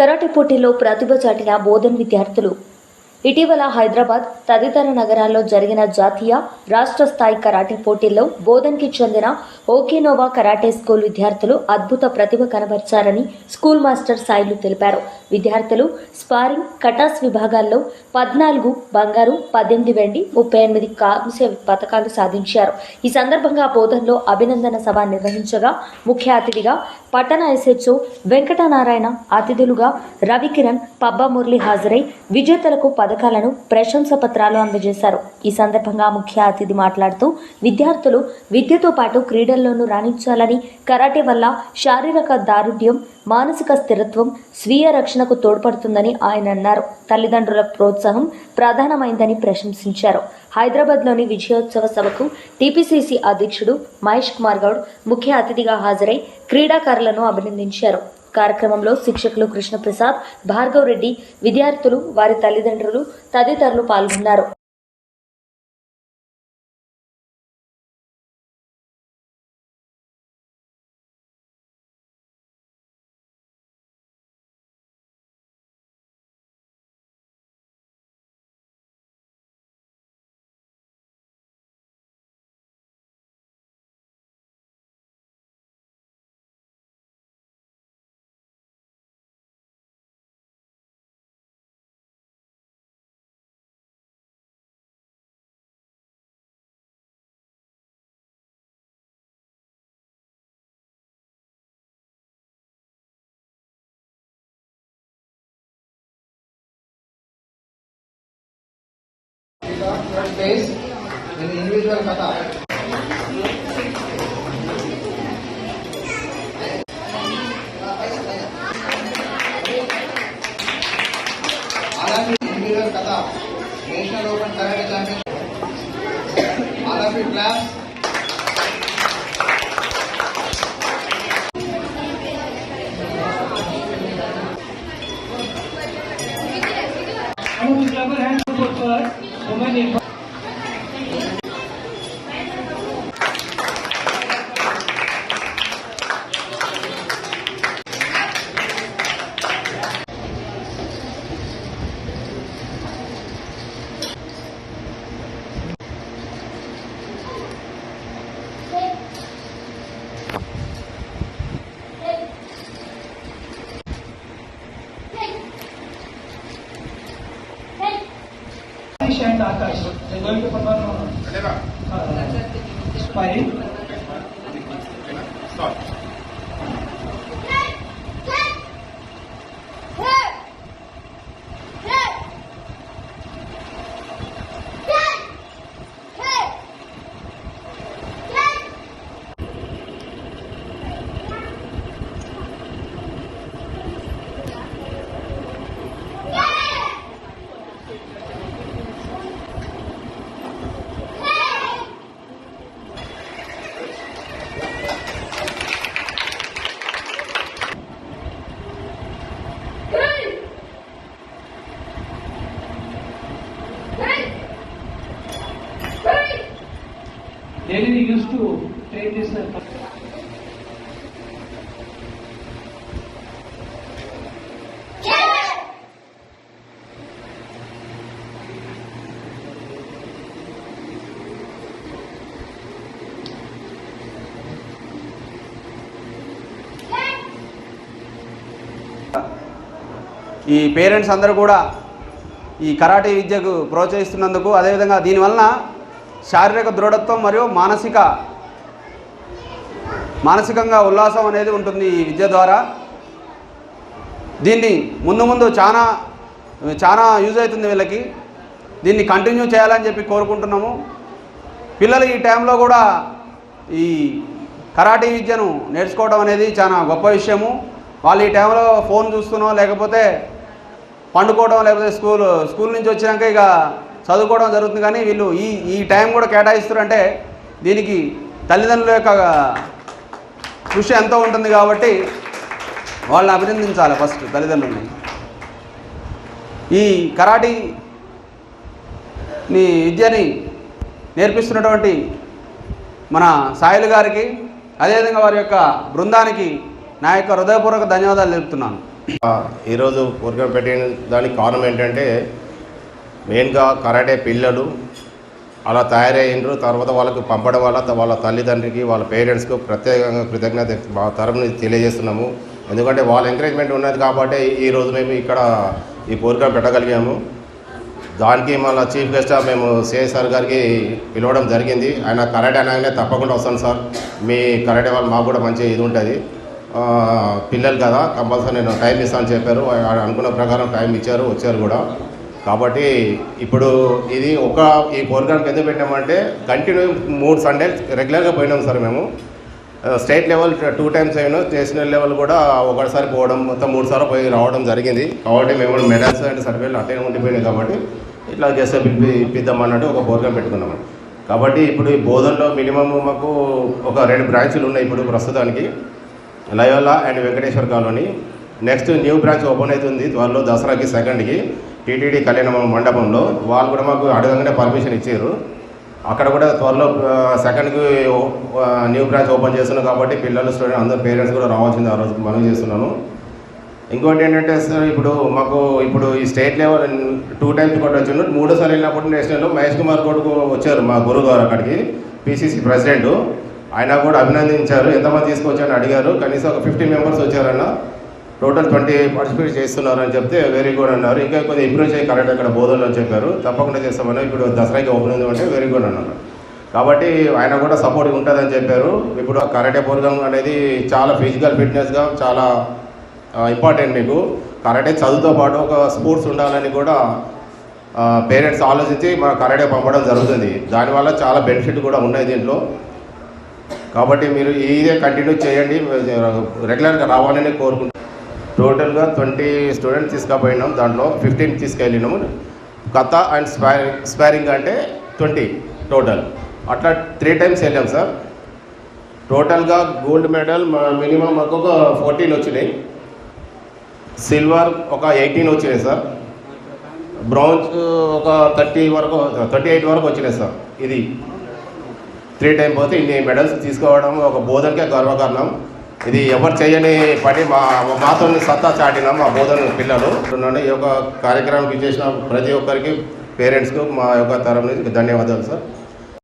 Karate పోటీల్లో ప్రతిభ చాటిన బోధన్ విద్యార్థులు. ఇటీవల హైదరాబాద్ తదితర నగరాల్లో జరిగిన జాతీయ రాష్ట్ర స్థాయి కరాటే పోటీల్లో బోధన్కి చెందిన ఓకేనోవా కరాటే స్కూల్ విద్యార్థులు అద్భుత ప్రతిభ కనబర్చారని స్కూల్ మాస్టర్ సాయిలు తెలిపారు. విద్యార్థులు స్పారింగ్ కటాస్ విభాగాల్లో పద్నాలుగు బంగారు పద్దెనిమిది వెండి ముప్పై ఎనిమిది కాంస్య పథకాలు సాధించారు. ఈ సందర్భంగా బోధన్లో అభినందన సభ నిర్వహించగా ముఖ్య అతిథిగా పట్టణ ఎస్హెచ్ఓ వెంకటనారాయణ అతిథులుగా రవికిరణ్ పబ్బా మురళి హాజరై విజేతలకు పథకాలను ప్రశంస పత్రాలు అందజేశారు. ఈ సందర్భంగా ముఖ్య అతిథి మాట్లాడుతూ విద్యార్థులు విద్యతో పాటు క్రీడల్లోనూ రాణించాలని కరాటే వల్ల శారీరక దారుఢ్యం మానసిక స్థిరత్వం స్వీయ రక్షణకు తోడ్పడుతుందని ఆయన అన్నారు. తల్లిదండ్రుల ప్రోత్సాహం ప్రధానమైందని ప్రశంసించారు. హైదరాబాద్లోని విజయోత్సవ సభకు టీపీసీసీ అధ్యక్షుడు మహేష్ కుమార్ గౌడ్ ముఖ్య అతిథిగా హాజరై క్రీడాకారులను అభినందించారు. కార్యక్రమంలో శిక్షకులు కృష్ణప్రసాద్ భార్గవ్ రెడ్డి విద్యార్థులు వారి తల్లిదండ్రులు తదితరులు పాల్గొన్నారు. First phase in individual kata. Individual kata. National Open Karate Championship. All of you class. Clap your hands for 我们领。And Akash. They're going to perform uh, sparring. Used to train to ఈ parents అందరూ కూడా ఈ karate విద్యకు ప్రోత్సహిస్తున్నందుకు అదేవిధంగా దీనివలన శారీరక దృఢత్వం మరియు మానసిక మానసికంగా ఉల్లాసం అనేది ఉంటుంది ఈ విద్య ద్వారా. దీన్ని ముందు ముందు చాలా చాలా యూజ్ అవుతుంది వీళ్ళకి. దీన్ని కంటిన్యూ చేయాలని చెప్పి కోరుకుంటున్నాము. పిల్లలు ఈ టైంలో కూడా ఈ కరాటే విద్యను నేర్చుకోవడం అనేది చాలా గొప్ప విషయము. వాళ్ళు ఈ టైంలో ఫోన్ చూస్తున్నాం లేకపోతే పండుకోవడం లేకపోతే స్కూల్ స్కూల్ నుంచి వచ్చినాక ఇక చదువుకోవడం జరుగుతుంది కానీ వీళ్ళు ఈ ఈ టైం కూడా కేటాయిస్తారంటే దీనికి తల్లిదండ్రుల యొక్క కృషి ఎంతో ఉంటుంది కాబట్టి వాళ్ళని అభినందించాలి ఫస్ట్ తల్లిదండ్రులని. ఈ కరాటీని విద్యని నేర్పిస్తున్నటువంటి మన సాయిలు గారికి అదేవిధంగా వారి యొక్క బృందానికి నా యొక్క హృదయపూర్వక ధన్యవాదాలు తెలుపుతున్నాను. ఈరోజు ప్రోగ్రాం పెట్టిన దానికి కారణం ఏంటంటే మెయిన్గా కరాటే పిల్లలు అలా తయారయ్యిండ్రు. తర్వాత వాళ్ళకు పంపడం వల్ల వాళ్ళ తల్లిదండ్రికి వాళ్ళ పేరెంట్స్కు ప్రత్యేకంగా కృతజ్ఞత మా తరఫున తెలియజేస్తున్నాము. ఎందుకంటే వాళ్ళ ఎంకరేజ్మెంట్ ఉన్నది కాబట్టి ఈరోజు మేము ఇక్కడ ఈ ప్రోగ్రాం పెట్టగలిగాము. దానికి మళ్ళీ చీఫ్ గెస్ట్గా మేము సిఐ సార్ గారికి పిలవడం జరిగింది. ఆయన కరాటే అనగానే తప్పకుండా వస్తాను సార్. మీ కరాటే వాళ్ళు మాకు కూడా మంచి ఇది ఉంటుంది. పిల్లలు కదా కంపల్సరీ నేను టైం ఇస్తాను చెప్పారు. ఆయన అనుకున్న ప్రకారం టైం ఇచ్చారు వచ్చారు కూడా. కాబట్టి ఇప్పుడు ఇది ఒక ఈ ప్రోగ్రామ్కి ఎందుకు పెట్టామంటే కంటిన్యూ మూడు సండే రెగ్యులర్గా పోయినాం సార్ మేము. స్టేట్ లెవెల్ టూ టైమ్స్ అయినా నేషనల్ లెవెల్ కూడా ఒకటిసారి పోవడం మొత్తం మూడు సార్లు పోయి రావడం జరిగింది. కాబట్టి మేము మెడల్స్ అండ్ సర్వేలు అట్టే ఉండిపోయినాయి కాబట్టి ఇట్లా చేస్తే పిలిపి ఇప్పిద్దామన్నట్టు ఒక ప్రోగ్రామ్ పెట్టుకున్నాము. కాబట్టి ఇప్పుడు ఈ బోధనలో మినిమం మాకు ఒక రెండు బ్రాంచ్లు ఉన్నాయి ఇప్పుడు ప్రస్తుతానికి. Loyola and Venkateswara colony. Next new branch open అవుతుంది త్వరలో దసరాకి సెకండ్కి టీటీడీ కళ్యాణ మండపంలో వాళ్ళు కూడా మాకు అడగంగానే పర్మిషన్ ఇచ్చారు. అక్కడ కూడా త్వరలో సెకండ్కి న్యూ బ్రాంచ్ ఓపెన్ చేస్తున్నాం కాబట్టి పిల్లలు స్టూడెంట్ అందరు పేరెంట్స్ కూడా రావాల్సింది ఆ రోజు మనం చేస్తున్నాను. ఇంకోటి ఏంటంటే సార్ ఇప్పుడు మాకు ఇప్పుడు ఈ స్టేట్ లెవెల్ టూ టైమ్స్ కూడా వచ్చిండు. మూడోసారి వెళ్ళినప్పుడు నేషనల్ మహేష్ కుమార్ కొడుకు వచ్చారు మా గురువు గారు అక్కడికి పిసిసి ప్రెసిడెంట్. ఆయన కూడా అభినందించారు. ఎంతమంది తీసుకొచ్చారని అడిగారు. కనీసం ఒక ఫిఫ్టీ మెంబర్స్ వచ్చారన్న. టోటల్ ట్వంటీ పార్టిసిపేట్ చేస్తున్నారు అని చెప్తే వెరీ గుడ్ అన్నారు. ఇంకా కొంచెం ఇంప్రూవ్ చేయి కరెక్ట్ అక్కడ బోధనలు అని చెప్పారు. తప్పకుండా చేస్తామని ఇప్పుడు దసరాకి ఓపెన్ ఉంది అంటే వెరీ గుడ్ అన్నారు. కాబట్టి ఆయన కూడా సపోర్ట్ ఉంటుందని చెప్పారు. ఇప్పుడు కరాటే ప్రోగ్రామ్ అనేది చాలా ఫిజికల్ ఫిట్నెస్గా చాలా ఇంపార్టెంట్ మీకు. కరాటే చదువుతో పాటు ఒక స్పోర్ట్స్ ఉండాలని కూడా పేరెంట్స్ ఆలోచించి మన కరాటే పంపడం జరుగుతుంది. దానివల్ల చాలా బెనిఫిట్ కూడా ఉన్నాయి దీంట్లో. కాబట్టి మీరు ఇదే కంటిన్యూ చేయండి. రెగ్యులర్గా రావాలని కోరుకుంటున్నాను టోటల్గా ట్వంటీ స్టూడెంట్స్ తీసుకుపోయినాం. దాంట్లో ఫిఫ్టీన్ తీసుకెళ్ళినాము. కథ అండ్ స్పారింగ్ స్పారింగ్ అంటే ట్వంటీ టోటల్. అట్లా త్రీ టైమ్స్ వెళ్ళాం సార్. టోటల్గా గోల్డ్ మెడల్ మినిమం మాకు ఒక ఫోర్టీన్ వచ్చినాయి. సిల్వర్ ఒక ఎయిటీన్ వచ్చినాయి సార్. బ్రాంజ్ ఒక థర్టీ వరకు థర్టీ ఎయిట్ వరకు వచ్చినాయి సార్. ఇది. త్రీ టైం పోతే ఇన్ని మెడల్స్ తీసుకోవడం ఒక బోధనకే గర్వకారణం. ఇది ఎవరు చేయని పని మా మాతో సత్తా చాటినా మా బోధన పిల్లలు. ఈ యొక్క కార్యక్రమం చేసిన ప్రతి ఒక్కరికి పేరెంట్స్కు మా యొక్క తరం నుంచి ధన్యవాదాలు సార్.